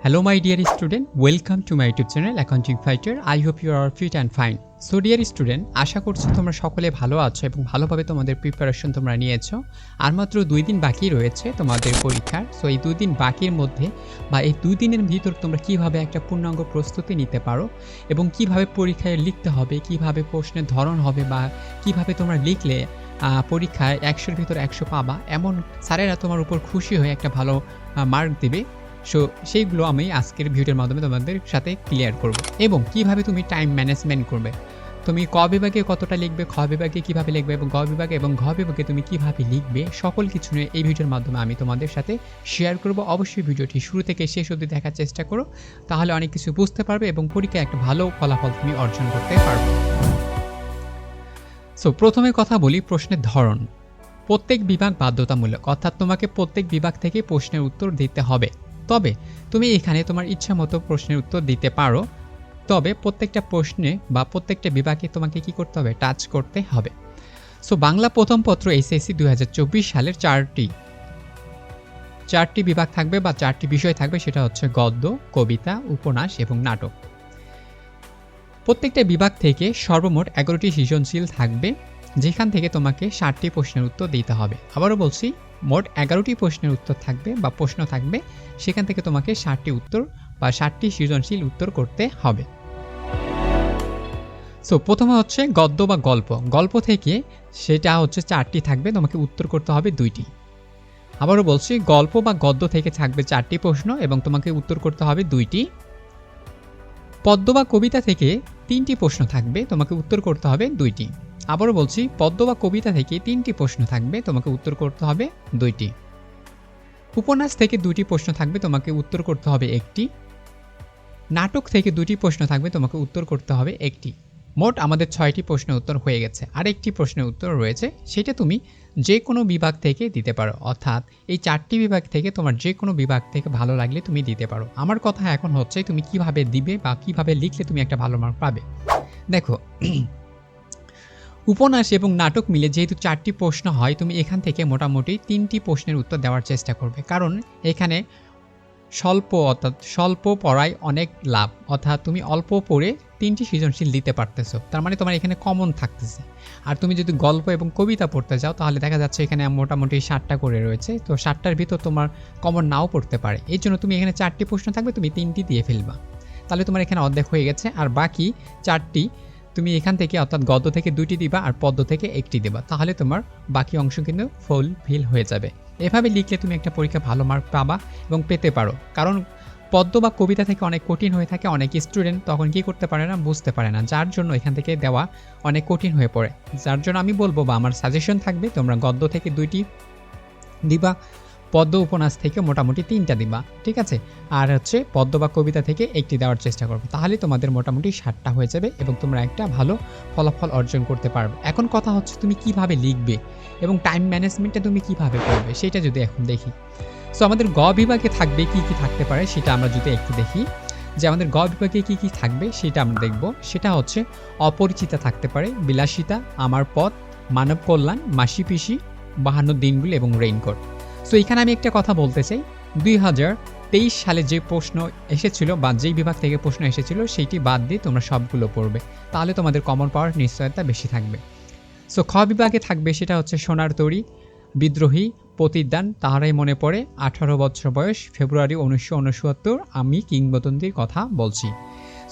Hello, my dear student. Welcome to my YouTube channel, Accounting Fighter. I hope you are fit and fine. So dear student আশা করছি তোমরা সকলে ভালো আছো এবং ভালোভাবে তোমাদের প্রিপারেশন তোমরা নিয়েছো আর মাত্র দুই দিন বাকি রয়েছে তোমাদের পরীক্ষার সো এই দুই দিন বাকির মধ্যে বা এই দুই দিনের ভিতর তোমরা কীভাবে একটা পূর্ণাঙ্গ প্রস্তুতি নিতে পারো এবং কীভাবে পরীক্ষায় লিখতে হবে কীভাবে প্রশ্নের ধরন হবে বা কীভাবে তোমরা লিখলে পরীক্ষায় একশোর ভিতর একশো পাবা এমন স্যারেরা তোমার উপর খুশি হয়ে একটা ভালো মার্ক দেবে সো সেইগুলো আমি আজকের ভিডিওর মাধ্যমে তোমাদের সাথে ক্লিয়ার করব। এবং কীভাবে তুমি টাইম ম্যানেজমেন্ট করবে? তুমি ক বিভাগে কতটা লিখবে, খ বিভাগে কীভাবে লিখবে এবং গ বিভাগে এবং ঘ বিভাগে তুমি কীভাবে লিখবে, সকল কিছু নিয়ে এই ভিডিওর মাধ্যমে আমি তোমাদের সাথে শেয়ার করব। অবশ্যই ভিডিওটি শুরু থেকে শেষ অবধি দেখার চেষ্টা করো, তাহলে অনেক কিছু বুঝতে পারবে এবং পরীক্ষায় একটা ভালো ফলাফল তুমি অর্জন করতে পারবে। সো প্রথমে কথা বলি প্রশ্নের ধরন। প্রত্যেক বিভাগ বাধ্যতামূলক, অর্থাৎ তোমাকে প্রত্যেক বিভাগ থেকে প্রশ্নের উত্তর দিতে হবে। তবে তুমি এখানে তোমার ইচ্ছা মতো প্রশ্নের উত্তর দিতে পারো। তবে প্রত্যেকটা প্রশ্নে বা প্রত্যেকটা বিভাগে তোমাকে কি করতে হবে? টাচ করতে হবে। সো বাংলা প্রথম পত্র এসএসসি দুই সালের চারটি চারটি বিভাগ থাকবে বা চারটি বিষয় থাকবে, সেটা হচ্ছে গদ্য, কবিতা, উপন্যাস এবং নাটক। প্রত্যেকটা বিভাগ থেকে সর্বমোট এগারোটি সৃজনশীল থাকবে। যেখান থেকে তোমাকে ষাটটি প্রশ্নের উত্তর দিতে হবে। আবারও বলছি, মোট এগারোটি প্রশ্নের উত্তর থাকবে বা প্রশ্ন থাকবে, সেখান থেকে তোমাকে ষাটটি উত্তর বা ষাটটি সৃজনশীল উত্তর করতে হবে। সো প্রথমে হচ্ছে গদ্য বা গল্প। গল্প থেকে সেটা হচ্ছে চারটি থাকবে, তোমাকে উত্তর করতে হবে দুইটি। আবারও বলছি, গল্প বা গদ্য থেকে থাকবে চারটি প্রশ্ন এবং তোমাকে উত্তর করতে হবে দুইটি। পদ্য বা কবিতা থেকে তিনটি প্রশ্ন থাকবে, তোমাকে উত্তর করতে হবে দুইটি। আবারও বলছি পদ্য বা কবিতা থেকে তিনটি প্রশ্ন থাকবে, তোমাকে উত্তর করতে হবে দুইটি। উপন্যাস থেকে দুটি প্রশ্ন থাকবে, তোমাকে উত্তর করতে হবে একটি। নাটক থেকে দুটি প্রশ্ন থাকবে, তোমাকে উত্তর করতে হবে একটি। মোট আমাদের ছয়টি প্রশ্নের উত্তর হয়ে গেছে। আর একটি প্রশ্নের উত্তর রয়েছে, সেটা তুমি যে কোনো বিভাগ থেকে দিতে পারো। অর্থাৎ এই চারটি বিভাগ থেকে তোমার যে কোনো বিভাগ থেকে ভালো লাগলে তুমি দিতে পারো। আমার কথা এখন হচ্ছে, তুমি কীভাবে দিবে বা কীভাবে লিখলে তুমি একটা ভালো মার্ক পাবে? দেখো উপন্যাস এবং নাটক মিলে যেহেতু চারটি প্রশ্ন হয়, তুমি এখান থেকে মোটামুটি তিনটি প্রশ্নের উত্তর দেওয়ার চেষ্টা করবে। কারণ এখানে স্বল্প অর্থাৎ স্বল্প পড়ায় অনেক লাভ, অর্থাৎ তুমি অল্প পড়ে তিনটি সৃজনশীল দিতে পারতেছো। তার মানে তোমার এখানে কমন থাকতেছে। আর তুমি যদি গল্প এবং কবিতা পড়তে যাও, তাহলে দেখা যাচ্ছে এখানে মোটামুটি ষাটটা করে রয়েছে। তো ষাটটার ভিতর তোমার কমন নাও পড়তে পারে। এই জন্য তুমি এখানে চারটি প্রশ্ন থাকবে, তুমি তিনটি দিয়ে ফেলবা। তাহলে তোমার এখানে অর্ধেক হয়ে গেছে। আর বাকি চারটি তুমি এখান থেকে অর্থাৎ গদ্য থেকে দুটি দিবা আর পদ্য থেকে একটি দিবা। তাহলে তোমার বাকি অংশ কিন্তু ফুল ফিল হয়ে যাবে। এভাবে লিখলে তুমি একটা পরীক্ষা ভালো মার্ক পাবা এবং পেতে পারো। কারণ পদ্য বা কবিতা থেকে অনেক কঠিন হয়ে থাকে, অনেক স্টুডেন্ট তখন কি করতে পারে না, বুঝতে পারে না। যার জন্য এখান থেকে দেওয়া অনেক কঠিন হয়ে পড়ে। যার জন্য আমি বলব বা আমার সাজেশন থাকবে, তোমরা গদ্য থেকে দুইটি দিবা। পদ্ম উপন্যাস থেকে মোটামুটি তিনটা দিবা, ঠিক আছে? আর হচ্ছে পদ্ম বা কবিতা থেকে একটি দেওয়ার চেষ্টা করবে। তাহলে তোমাদের মোটামুটি ষাটটা হয়ে যাবে এবং তোমরা একটা ভালো ফলাফল অর্জন করতে পারবে। এখন কথা হচ্ছে তুমি কীভাবে লিখবে এবং টাইম ম্যানেজমেন্টটা তুমি কীভাবে করবে, সেটা যদি এখন দেখি। সো আমাদের গ বিভাগে থাকবে কি কি থাকতে পারে সেটা আমরা যদি একটু দেখি। যে আমাদের গ বিভাগে কি কি থাকবে সেটা আমরা দেখব। সেটা হচ্ছে অপরিচিতা থাকতে পারে, বিলাসিতা, আমার পথ, মানব কল্যাণ মাসি পিসি বাহান্ন দিনগুলো এবং রেইনকোট সো এখানে আমি একটা কথা বলতে চাই। দুই হাজার তেইশ সালে যে প্রশ্ন এসেছিল বা যেই বিভাগ থেকে প্রশ্ন এসেছিল, সেইটি বাদ দিয়ে তোমরা সবগুলো পড়বে। তাহলে তোমাদের কমন পাওয়ার নিশ্চয়তা বেশি থাকবে। সো খ বিভাগে থাকবে সেটা হচ্ছে সোনার তরী, বিদ্রোহী, প্রতিদান, তাহারাই মনে পড়ে, আঠারো বছর বয়স, ফেব্রুয়ারি উনিশশো উনসত্তর, আমি কিংবদন্তির কথা বলছি।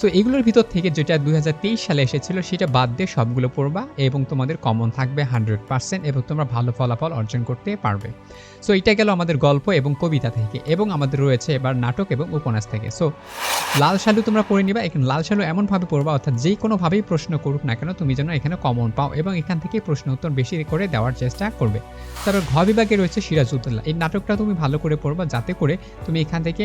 সো এগুলোর ভিতর থেকে যেটা দু হাজার তেইশ সালে এসেছিল, সেটা বাদ দিয়ে সবগুলো পড়বা এবং তোমাদের কমন থাকবে হান্ড্রেড পার্সেন্ট এবং তোমরা ভালো ফলাফল অর্জন করতে পারবে। সো এটা গেল আমাদের গল্প এবং কবিতা থেকে এবং আমাদের রয়েছে এবার নাটক এবং উপন্যাস থেকে। সো লাল শালু তোমরা পড়ে নিবা, এখানে লাল শালু এমনভাবে পড়বা, অর্থাৎ যে কোনোভাবেই প্রশ্ন করুক না কেন, তুমি যেন এখানে কমন পাও এবং এখান থেকে প্রশ্ন উত্তর বেশি করে দেওয়ার চেষ্টা করবে। তারপর ঘ বিভাগে রয়েছে সিরাজউদ্দৌলা। এই নাটকটা তুমি ভালো করে পড়বা যাতে করে তুমি এখান থেকে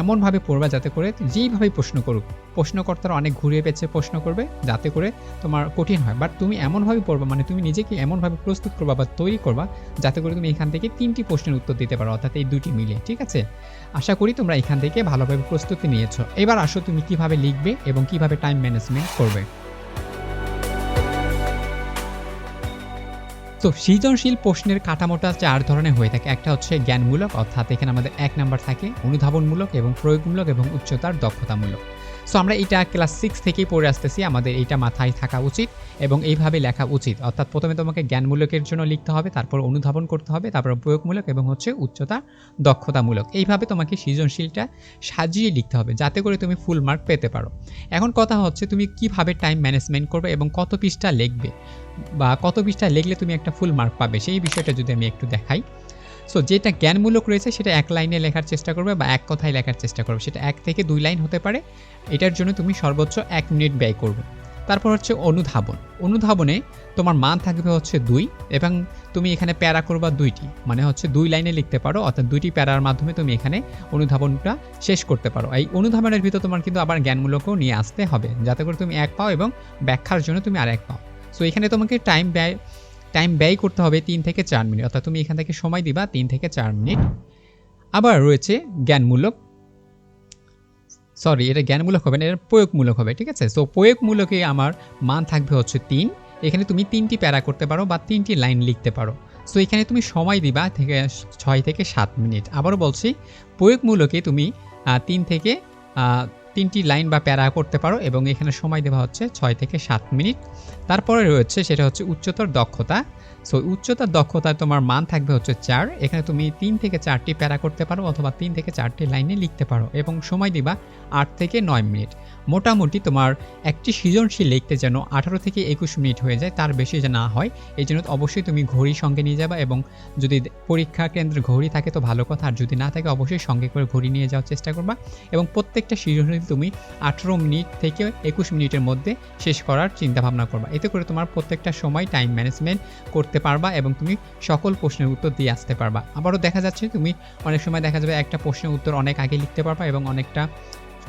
এমনভাবে পড়বা যাতে করে যেইভাবেই প্রশ্ন করুক প্রশ্নকর্তারা অনেক ঘুরিয়ে পেঁচে প্রশ্ন করবে, যাতে করে তোমার কঠিন হয়। বাট তুমি এমনভাবে পড়বা মানে তুমি নিজেকে এমনভাবে প্রস্তুত করবা বা তৈরি করবা, যাতে করে তুমি এখান থেকে তিনটি প্রশ্নের উত্তর দিতে পারো, অর্থাৎ এই দুটি মিলে, ঠিক আছে? আশা করি তোমরা এখান থেকে ভালোভাবে প্রস্তুতি নিয়েছো। এবার আসো তুমি কীভাবে লিখবে এবং কীভাবে টাইম ম্যানেজমেন্ট করবে। তো সৃজনশীল প্রশ্নের কাঠামোটা চার ধরনের হয়ে থাকে। একটা হচ্ছে জ্ঞানমূলক, অর্থাৎ এখানে আমাদের এক নাম্বার থাকে অনুধাবনমূলক এবং প্রয়োগমূলক এবং উচ্চতার দক্ষতামূলক। সো আমরা এটা ক্লাস সিক্স থেকেই পড়ে আসতেছি। আমাদের এটা মাথায় থাকা উচিত এবং এইভাবে লেখা উচিত। অর্থাৎ প্রথমে তোমাকে জ্ঞানমূলকের জন্য লিখতে হবে, তারপর অনুধাবন করতে হবে, তারপর প্রয়োগমূলক এবং হচ্ছে উচ্চতা দক্ষতামূলক। এইভাবে তোমাকে সৃজনশীলটা সাজিয়ে লিখতে হবে যাতে করে তুমি ফুল মার্ক পেতে পারো। এখন কথা হচ্ছে তুমি কীভাবে টাইম ম্যানেজমেন্ট করবে এবং কত পৃষ্ঠা লিখবে বা কত পৃষ্ঠা লিখলে তুমি একটা ফুল মার্ক পাবে? সেই বিষয়টা যদি আমি একটু দেখাই। সো যেটা জ্ঞানমূলক রয়েছে, সেটা এক লাইনে লেখার চেষ্টা করবে বা এক কথায় লেখার চেষ্টা করবে। সেটা এক থেকে দুই লাইন হতে পারে। এটার জন্য তুমি সর্বোচ্চ এক মিনিট ব্যয় করবে। তারপর হচ্ছে অনুধাবন। অনুধাবনে তোমার মান থাকবে হচ্ছে দুই এবং তুমি এখানে প্যারা করবা দুইটি। মানে হচ্ছে দুই লাইনে লিখতে পারো, অর্থাৎ দুইটি প্যারার মাধ্যমে তুমি এখানে অনুধাবনটা শেষ করতে পারো। এই অনুধাবনের ভিতর তোমার কিন্তু আবার জ্ঞানমূলকও নিয়ে আসতে হবে। যাতে করে তুমি এক পাও এবং ব্যাখ্যার জন্য তুমি আর এক পাও। সো এখানে তোমাকে টাইম ব্যয় টাইম ব্যয় করতে হবে তিন থেকে চার মিনিট। অর্থাৎ তুমি এখান থেকে সময় দিবা তিন থেকে চার মিনিট। আবার রয়েছে জ্ঞানমূলক। সরি এটা জ্ঞানমূলক হবে না, এটা প্রয়োগমূলক হবে, ঠিক আছে? সো প্রয়োগমূলকে আমার মান থাকবে হচ্ছে তিন। এখানে তুমি তিনটি প্যারা করতে পারো বা তিনটি লাইন লিখতে পারো। সো এখানে তুমি সময় দিবা থেকে ছয় থেকে সাত মিনিট। আবারও বলছি, প্রয়োগমূলকে তুমি তিন থেকে তিনটি লাইন বা প্যারা করতে পারো এবং এখানে সময় দেওয়া হচ্ছে ছয় থেকে সাত মিনিট। তারপরে রয়েছে সেটা হচ্ছে উচ্চতর দক্ষতা। সো উচ্চতার দক্ষতায় তোমার মান থাকবে হচ্ছে চার। এখানে তুমি তিন থেকে চারটি প্যারা করতে পারো অথবা তিন থেকে চারটি লাইনে লিখতে পারো এবং সময় দিবা আট থেকে নয় মিনিট। মোটামুটি তোমার একটি সৃজনশীল লিখতে যেন আঠারো থেকে একুশ মিনিট হয়ে যায়, তার বেশি যে না হয়। এই জন্য অবশ্যই তুমি ঘড়ি সঙ্গে নিয়ে যাবা এবং যদি পরীক্ষা কেন্দ্রে ঘড়ি থাকে তো ভালো কথা, আর যদি না থাকে অবশ্যই সঙ্গে করে ঘড়ি নিয়ে যাওয়ার চেষ্টা করবা এবং প্রত্যেকটা সৃজনশীল তুমি আঠেরো মিনিট থেকে একুশ মিনিটের মধ্যে শেষ করার চিন্তা ভাবনা করবা। এতে করে তোমার প্রত্যেকটা সময় টাইম ম্যানেজমেন্ট করতে পারবা এবং তুমি সকল প্রশ্নের উত্তর দিয়ে আসতে পারবা। আবারও দেখা যাচ্ছে তুমি অনেক সময় দেখা যাবে একটা প্রশ্নের উত্তর অনেক আগে লিখতে পারবা এবং অনেকটা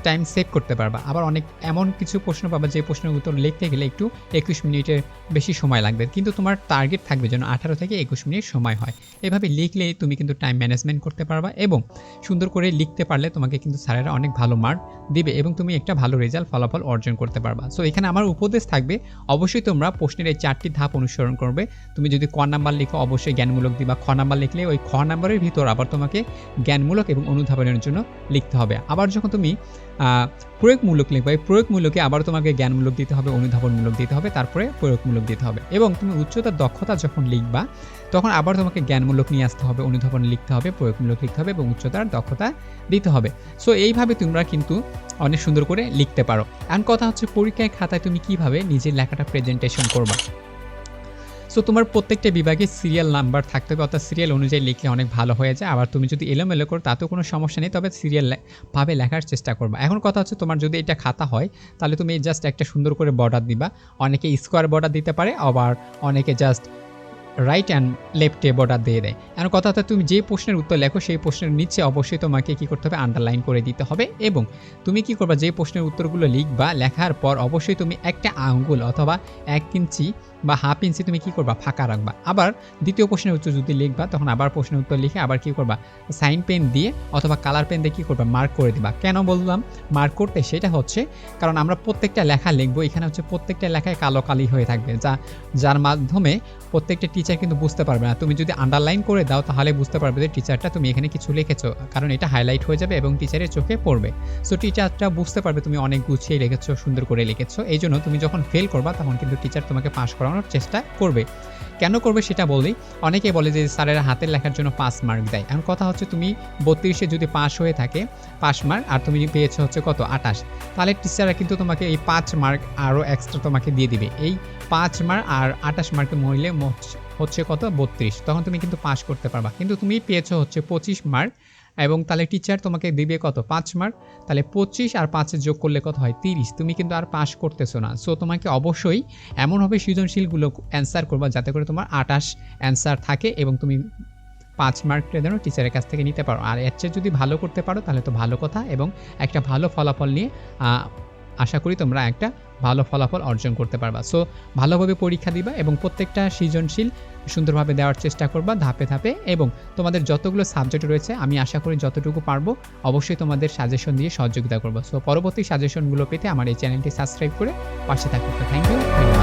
টাইম সেভ করতে পারবা। আবার অনেক এমন কিছু প্রশ্ন পাবা, যে প্রশ্নের উত্তর লিখতে গেলে একটু একুশ মিনিটের বেশি সময় লাগবে। কিন্তু তোমার টার্গেট থাকবে যেন আঠারো থেকে একুশ মিনিট সময় হয়। এভাবে লিখলে তুমি কিন্তু টাইম ম্যানেজমেন্ট করতে পারবা এবং সুন্দর করে লিখতে পারলে তোমাকে কিন্তু স্যারেরা অনেক ভালো মার্ক দিবে এবং তুমি একটা ভালো রেজাল্ট ফলাফল অর্জন করতে পারবা। সো এখানে আমার উপদেশ থাকবে, অবশ্যই তোমরা প্রশ্নের এই চারটি ধাপ অনুসরণ করবে। তুমি যদি ক নাম্বার লিখো, অবশ্যই জ্ঞানমূলক দিবা। খ নাম্বার লিখলে ওই খ নাম্বারের ভিতর আবার তোমাকে জ্ঞানমূলক এবং অনুধাবনের জন্য লিখতে হবে। আবার যখন তুমি প্রয়োগমূলক লিখবে এই প্রয়োগমূলকে আবার তোমাকে জ্ঞানমূলক দিতে হবে, অনুধাবনমূলক দিতে হবে, তারপরে প্রয়োগমূলক দিতে হবে এবং তুমি উচ্চতার দক্ষতা যখন লিখবা, তখন আবার তোমাকে জ্ঞানমূলক নিয়ে আসতে হবে, অনুধাবন লিখতে হবে, প্রয়োগমূলক লিখতে হবে এবং উচ্চতার দক্ষতা দিতে হবে। সো এইভাবে তোমরা কিন্তু অনেক সুন্দর করে লিখতে পারো। এখন কথা হচ্ছে পরীক্ষায় খাতায় তুমি কীভাবে নিজের লেখাটা প্রেজেন্টেশন করবা? সো তোমার প্রত্যেকটা বিভাগে সিরিয়াল নাম্বার থাকতে হবে, অর্থাৎ সিরিয়াল অনুযায়ী লিখলে অনেক ভালো হয়ে যায়। আবার তুমি যদি এলোমেলো করো, তাতেও কোনো সমস্যা নেই, তবে সিরিয়াল ভাবে লেখার চেষ্টা করবা। এখন কথা হচ্ছে তোমার যদি এটা খাতা হয়, তাহলে তুমি জাস্ট একটা সুন্দর করে বর্ডার দিবা। অনেকে স্কোয়ার বর্ডার দিতে পারে, আবার অনেকে জাস্ট রাইট অ্যান্ড লেফটে বর্ডার দিয়ে দেয়। এখন কথা হচ্ছে তুমি যে প্রশ্নের উত্তর লেখো, সেই প্রশ্নের নিচে অবশ্যই তোমাকে কি করতে হবে? আন্ডারলাইন করে দিতে হবে এবং তুমি কি করবা? যে প্রশ্নের উত্তরগুলো লিখবা, লেখার পর অবশ্যই তুমি একটা আঙ্গুল অথবা এক ইঞ্চি বা হাফ ইঞ্চি তুমি কি করবা? ফাঁকা রাখবা। আবার দ্বিতীয় প্রশ্নের উত্তর যদি লিখবা, তখন আবার প্রশ্নের উত্তর লিখে আবার কি করবা? সাইন পেন দিয়ে অথবা কালার পেন দিয়ে কি করবা? মার্ক করে দিবা। কেন বললাম মার্ক করতে? সেটা হচ্ছে কারণ আমরা প্রত্যেকটা লেখা লিখব, এখানে হচ্ছে প্রত্যেকটা লেখায় কালো কালি হয়ে থাকবে, যা, যার মাধ্যমে প্রত্যেকটা টিচার কিন্তু বুঝতে পারবে না। তুমি যদি আন্ডারলাইন করে দাও তাহলে বুঝতে পারবে যে টিচারটা তুমি এখানে কিছু লিখেছো। কারণ এটা হাইলাইট হয়ে যাবে এবং টিচারের চোখে পড়বে। সো টিচারটা বুঝতে পারবে তুমি অনেক গুছিয়ে লিখেছো, সুন্দর করে লিখেছো। এই জন্য তুমি যখন ফেল করবা, তখন কিন্তু টিচার তোমাকে পাস করানোর চেষ্টা করবে। কেন করবে সেটা বলি? অনেকে বলে যে স্যারেরা হাতের লেখার জন্য পাস মার্ক দেয়। এখন কথা হচ্ছে তুমি বত্রিশে যদি পাস হয়ে থাকে পাস মার্ক আর তুমি পেয়েছ হচ্ছে কত? আটাশ তাহলে টিচাররা কিন্তু তোমাকে এই পাঁচ মার্ক আরও এক্সট্রা তোমাকে দিয়ে দিবে। এই পাঁচ মার্ক আর আটাশ মার্কে মহিলে হচ্ছে কত? বত্রিশ। তখন তুমি কিন্তু পাস করতে পারবা। কিন্তু তুমি পেয়েছ হচ্ছে পঁচিশ মার্ক এবং তাহলে টিচার তোমাকে দিবে কত? পাঁচ মার্ক তাহলে পঁচিশ আর পাঁচে যোগ করলে কত হয়? তিরিশ। তুমি কিন্তু আর পাস করতেছো না। সো তোমাকে অবশ্যই এমনভাবে সৃজনশীলগুলো অ্যান্সার করবা যাতে করে তোমার আটাশ অ্যান্সার থাকে এবং তুমি পাঁচ মার্কটা যেন টিচারের কাছ থেকে নিতে পারো। আর এর যদি ভালো করতে পারো, তাহলে তো ভালো কথা এবং একটা ভালো ফলাফল নিয়ে আশা করি তোমরা একটা ভালো ফলাফল অর্জন করতে পারবা। সো ভালোভাবে পরীক্ষা দিবা এবং প্রত্যেকটা সৃজনশীল সুন্দরভাবে দেওয়ার চেষ্টা করবা ধাপে ধাপে এবং তোমাদের যতগুলো সাবজেক্ট রয়েছে, আমি আশা করি যতটুকু পারব অবশ্যই তোমাদের সাজেশন দিয়ে সহযোগিতা করব। সো পরবর্তী সাজেশনগুলো পেতে আমার এই চ্যানেলটি সাবস্ক্রাইব করে পাশে থাকতে থ্যাংক ইউ